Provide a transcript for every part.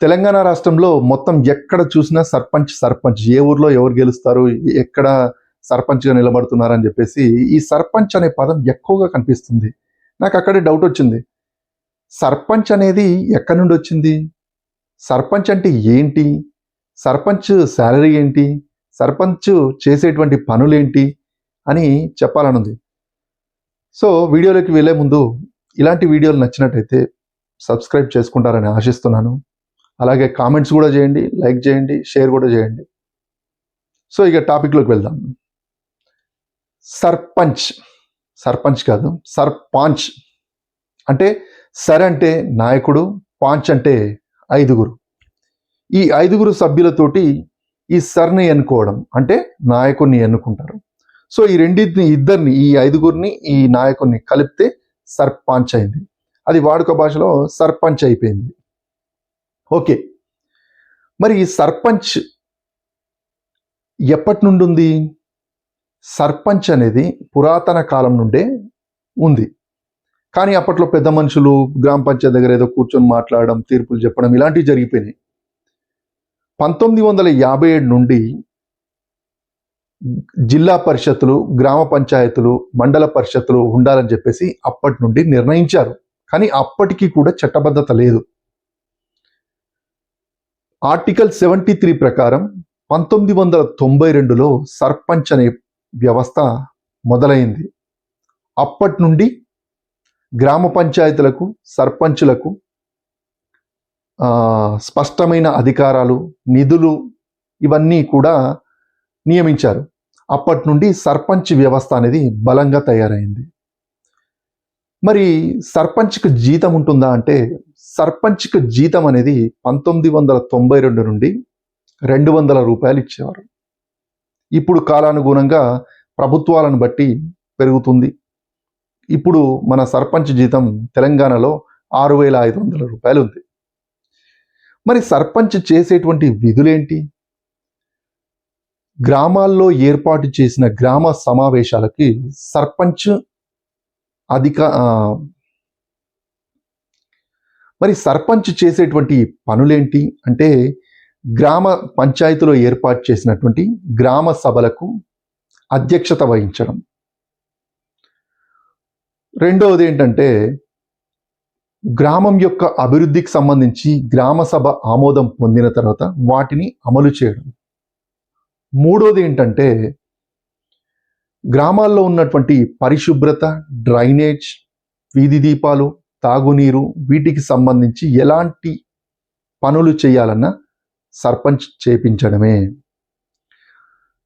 తెలంగాణ రాష్ట్రంలో మొత్తం ఎక్కడ చూసినా సర్పంచ్ సర్పంచ్. ఏ ఊర్లో ఎవరు గెలుస్తారు ఎక్కడ సర్పంచ్గా నిలబడుతున్నారని చెప్పేసి ఈ సర్పంచ్ అనే పదం ఎక్కువగా కనిపిస్తుంది. నాకు అక్కడే డౌట్ వచ్చింది. సర్పంచ్ అనేది ఎక్కడి నుండి వచ్చింది? సర్పంచ్ అంటే ఏంటి? సర్పంచ్ శాలరీ ఏంటి? సర్పంచ్ చేసేటువంటి పనులేంటి అని చెప్పాలనుంది. సో వీడియోలోకి వెళ్ళే ముందు ఇలాంటి వీడియోలు నచ్చినట్టయితే సబ్స్క్రైబ్ చేసుకుంటారని ఆశిస్తున్నాను. అలాగే కామెంట్స్ కూడా చేయండి లైక్ చేయండి షేర్ కూడా చేయండి. సో ఇక టాపిక్లోకి వెళ్దాం. సర్పంచ్ సర్పంచ్ కాదు సర్పాంచ్. అంటే సర్ అంటే నాయకుడు పాంచ్ అంటే ఐదుగురు. ఈ ఐదుగురు సభ్యులతోటి ఈ సర్ని ఎన్నుకోవడం అంటే నాయకుడిని ఎన్నుకుంటారు. సో ఈ రెండింటిని ఇద్దరిని ఈ ఐదుగురిని ఈ నాయకుడిని కలిపితే సర్పంచ్ అయింది. అది వాడుక భాషలో సర్పంచ్ అయిపోయింది. ఓకే. మరి ఈ సర్పంచ్ ఎప్పటి నుండి ఉంది సర్పంచ్ అనేది పురాతన కాలం నుండే ఉంది. కానీ అప్పట్లో పెద్ద మనుషులు గ్రామ పంచాయతీ దగ్గర ఏదో కూర్చొని మాట్లాడడం తీర్పులు చెప్పడం ఇలాంటివి జరిగిపోయినాయి. పంతొమ్మిది వందల యాభై ఏడు నుండి జిల్లా పరిషత్తులు గ్రామ పంచాయతీలు మండల పరిషత్తులు ఉండాలని చెప్పేసి అప్పటి నుండి నిర్ణయించారు. కానీ అప్పటికి కూడా చట్టబద్ధత లేదు. ఆర్టికల్ సెవెంటీ త్రీ ప్రకారం పంతొమ్మిది వందల తొంభై రెండులో సర్పంచ్ అనే వ్యవస్థ మొదలైంది. అప్పటి నుండి గ్రామ పంచాయతీలకు సర్పంచులకు స్పష్టమైన అధికారాలు నిధులు ఇవన్నీ కూడా నియమించారు. అప్పటి నుండి సర్పంచ్ వ్యవస్థ అనేది బలంగా తయారైంది. మరి సర్పంచ్కి జీతం ఉంటుందా అంటే సర్పంచ్కి జీతం అనేది పంతొమ్మిది వందల తొంభై రెండు నుండి రెండు వందల రూపాయలు ఇచ్చేవారు. ఇప్పుడు కాలానుగుణంగా ప్రభుత్వాలను బట్టి పెరుగుతుంది. ఇప్పుడు మన సర్పంచ్ జీతం తెలంగాణలో ఆరు వేల ఐదు వందల రూపాయలు ఉంది. మరి సర్పంచ్ చేసేటువంటి విధులేంటి? గ్రామాల్లో ఏర్పాటు చేసిన గ్రామ సమావేశాలకి సర్పంచ్ అధిక మరి సర్పంచ్ చేసేటువంటి పనులేంటి? అంటే గ్రామ పంచాయతీలో ఏర్పాటు చేసినటువంటి గ్రామ సభలకు అధ్యక్షత వహించడం. రెండవది ఏంటంటే గ్రామం యొక్క అభివృద్ధికి సంబంధించి గ్రామ సభ ఆమోదం పొందిన తర్వాత వాటిని అమలు చేయడం. మూడోది ఏంటంటే గ్రామాల్లో ఉన్నటువంటి పరిశుభ్రత డ్రైనేజ్ వీధి దీపాలు తాగునీరు వీటికి సంబంధించి ఎలాంటి పనులు చేయాలన్నా సర్పంచ్ చేపించడమే.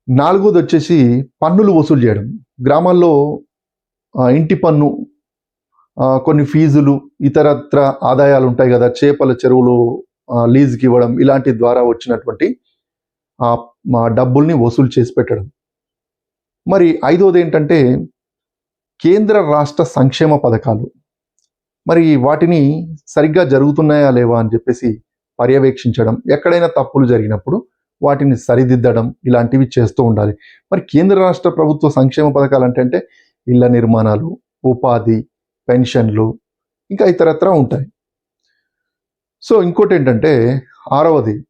నాలుగోది వచ్చేసి పన్నులు వసూలు చేయడం. గ్రామాల్లో ఇంటి పన్ను కొన్ని ఫీజులు ఇతరత్ర ఆదాయాలు ఉంటాయి కదా చేపల చెరువులు లీజుకి ఇవ్వడం ఇలాంటి ద్వారా వచ్చినటువంటి మా డబ్బుల్ని వసూలు చేసి పెట్టడం. మరి ఐదోది ఏంటంటే కేంద్ర రాష్ట్ర సంక్షేమ పథకాలు. మరి వాటిని సరిగ్గా జరుగుతున్నాయా లేవా అని చెప్పేసి పర్యవేక్షించడం ఎక్కడైనా తప్పులు జరిగినప్పుడు వాటిని సరిదిద్దడం ఇలాంటివి చేస్తూ ఉండాలి. మరి కేంద్ర రాష్ట్ర ప్రభుత్వ సంక్షేమ పథకాలు అంటే అంటే ఇళ్ళ నిర్మాణాలు ఉపాధి పెన్షన్లు ఇంకా ఇతరత్ర ఉంటాయి. సో ఇంకోటి ఏంటంటే ఆరవది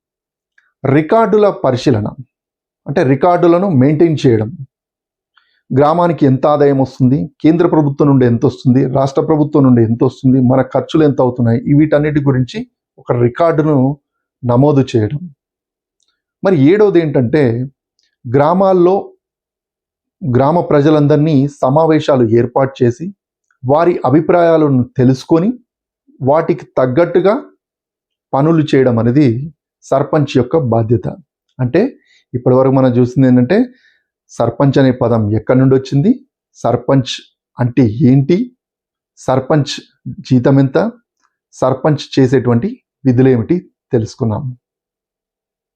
రికార్డుల పరిశీలన అంటే రికార్డులను మెయింటైన్ చేయడం. గ్రామానికి ఎంత ఆదాయం వస్తుంది? కేంద్ర ప్రభుత్వం నుండి ఎంత వస్తుంది? రాష్ట్ర ప్రభుత్వం నుండి ఎంత వస్తుంది? మన ఖర్చులు ఎంత అవుతున్నాయి? వీటన్నిటి గురించి ఒక రికార్డును నమోదు చేయడం. మరి ఏడవది ఏంటంటే గ్రామాల్లో గ్రామ ప్రజలందరినీ సమావేశాలు ఏర్పాటు చేసి వారి అభిప్రాయాలను తెలుసుకొని వాటికి తగ్గట్టుగా పనులు చేయడం అనేది సర్పంచ్ యొక్క బాధ్యత. అంటే ఇప్పటివరకు మనం చూసింది ఏంటంటే సర్పంచ్ అనే పదం ఎక్కడి నుండి వచ్చింది? సర్పంచ్ అంటే ఏంటి? సర్పంచ్ జీతం ఎంత? సర్పంచ్ చేసేటువంటి విధులు ఏమిటి?